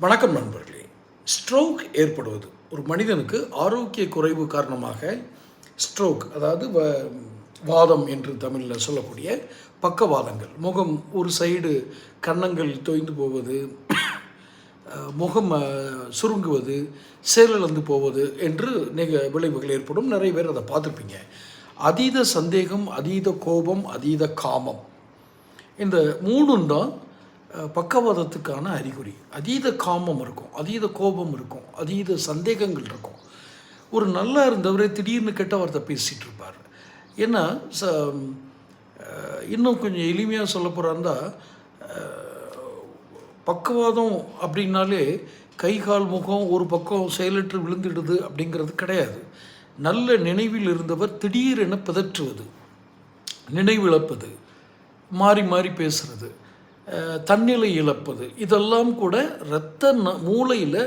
வணக்கம் நண்பர்களே. ஸ்ட்ரோக் ஏற்படுவது. ஒரு மனிதனுக்கு ஆரோக்கிய குறைவு காரணமாக ஸ்ட்ரோக் அதாவது வ- வாதம் என்று தமிழில் சொல்லக்கூடிய பக்கவாதங்கள் முகம் ஒரு சைடு கன்னங்கள் தொய்ந்து போவது முகம் சுருங்குவது செயலிழந்து போவது என்று நிக விளைவுகள் ஏற்படும். நிறைய பேர் அதை பார்த்துருப்பீங்க. அதீத சந்தேகம் அதீத கோபம் அதீத காமம். இந்த மூணும் தான் பக்கவாதத்துக்கான அறிகுறி. அதீத காமம் இருக்கும் அதீத கோபம் இருக்கும் அதீத சந்தேகங்கள் இருக்கும். ஒரு நல்லா இருந்தவரே திடீர்னு கெட்ட வார்த்தை பேசிகிட்டு இருப்பார். ஏன்னா ச இன்னும் கொஞ்சம் எளிமையாக சொல்ல போகிறாருந்தா பக்கவாதம் அப்படின்னாலே கை கால் முகம் ஒரு பக்கம் செயலற்று விழுந்துடுது அப்படிங்கிறது கிடையாது. நல்ல நினைவில் இருந்தவர் திடீரென பிதற்றுவது நினைவிழப்பது மாறி மாறி பேசுறது. தன்னிலை இழப்பது. இதெல்லாம் கூட இரத்த ந மூளையில்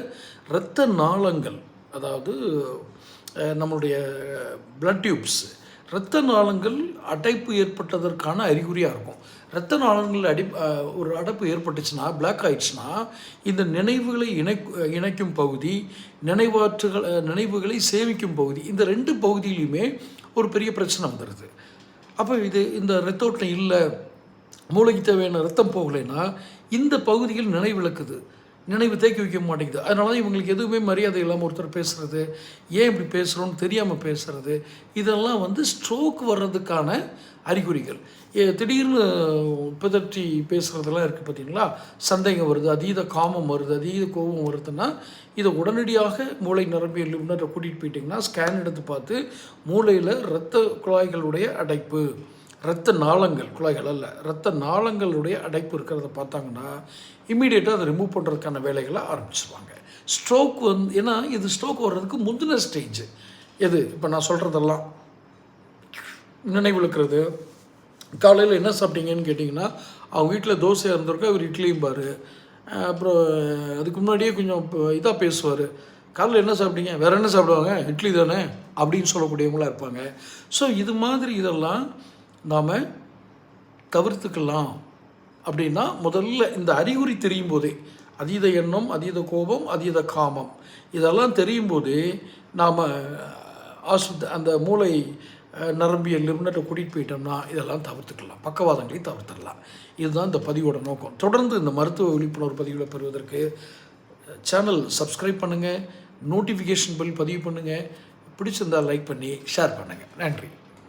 இரத்த நாளங்கள் அதாவது நம்மளுடைய பிளட் டியூப்ஸ் இரத்த நாளங்கள் அடைப்பு ஏற்பட்டதற்கான அறிகுறியாக இருக்கும். இரத்த நாளங்கள் அடி ஒரு அடைப்பு ஏற்பட்டுச்சுன்னா பிளாக் ஆயிடுச்சுன்னா இந்த நினைவுகளை இணை இணைக்கும் பகுதி நினைவாற்றுகள் நினைவுகளை சேமிக்கும் பகுதி இந்த ரெண்டு பகுதியிலையுமே ஒரு பெரிய பிரச்சனை வந்துடுது அப்போ இது இந்த ரத்த ஓட்டம் இல்லை மூளைக்கு தேவையான ரத்தம் போகலைன்னா இந்த பகுதியில் நினைவிழக்குது நினைவு தேக்கி வைக்க மாட்டேங்குது. அதனால தான் இவங்களுக்கு எதுவுமே மரியாதை இல்லாமல் ஒருத்தர் பேசுகிறது ஏன் இப்படி பேசுகிறோன்னு தெரியாமல் பேசுகிறது இதெல்லாம் வந்து ஸ்ட்ரோக் வர்றதுக்கான அறிகுறிகள். ஏ, திடீர்னு பிதற்றி பேசுகிறதெல்லாம் இருக்குது பார்த்தீங்களா சந்தேகம் வருது அதீத காமம் வருது அதீத கோபம் வருதுன்னா இதை உடனடியாக மூளை நரம்பியல் நிபுணரை கூட்டிகிட்டு போயிட்டிங்கன்னா ஸ்கேன் எடுத்து பார்த்து மூளையில் இரத்த குழாய்களுடைய அடைப்பு. இரத்த நாளங்கள் குழாய்கள் அல்ல இரத்த நாளங்களுடைய அடைப்பு இருக்கிறத பார்த்தாங்கன்னா இம்மீடியட்டாக அதை ரிமூவ் பண்ணுறதுக்கான வேலைகளை ஆரம்பிச்சிருவாங்க. ஸ்ட்ரோக் வந்து ஏன்னா இது ஸ்ட்ரோக் வர்றதுக்கு முந்தின ஸ்டேஜ் எது? இப்போ நான் சொல்கிறதெல்லாம் நினைவிழுக்கிறது. காலையில் என்ன சாப்பிட்டீங்கன்னு கேட்டிங்கன்னா அவங்க வீட்டில் தோசையாக இருந்திருக்கா இவர் இட்லியும் பார். அப்புறம் அதுக்கு முன்னாடியே கொஞ்சம் இதாக பேசுவார். காலையில் என்ன சாப்பிட்டீங்க? வேறு என்ன சாப்பிடுவாங்க? இட்லி தானே? அப்படின்னு சொல்லக்கூடியவங்களா இருப்பாங்க. ஸோ இது மாதிரி இதெல்லாம் நாம் தவிர்த்துக்கலாம். அப்படின்னா முதல்ல இந்த அறிகுறி தெரியும் போதே அதீத எண்ணம் அதீத கோபம் அதீத காமம் இதெல்லாம் தெரியும் போது நாம் ஆஸ்பத் அந்த மூளை நரம்பிய நரம்பியல் நிபுணரை கூட்டிகிட்டு போயிட்டோம்னா இதெல்லாம் தவிர்த்துக்கலாம். பக்கவாதங்களையும் தவிர்த்துடலாம். இதுதான் இந்த பதிவோட நோக்கம். தொடர்ந்து இந்த மருத்துவ விழிப்புணர்வு பதிவுகளை பெறுவதற்கு சேனல் சப்ஸ்கிரைப் பண்ணுங்கள் நோட்டிஃபிகேஷன் பில் பதிவு பண்ணுங்கள் பிடிச்சிருந்தால் லைக் பண்ணி ஷேர் பண்ணுங்கள் நன்றி.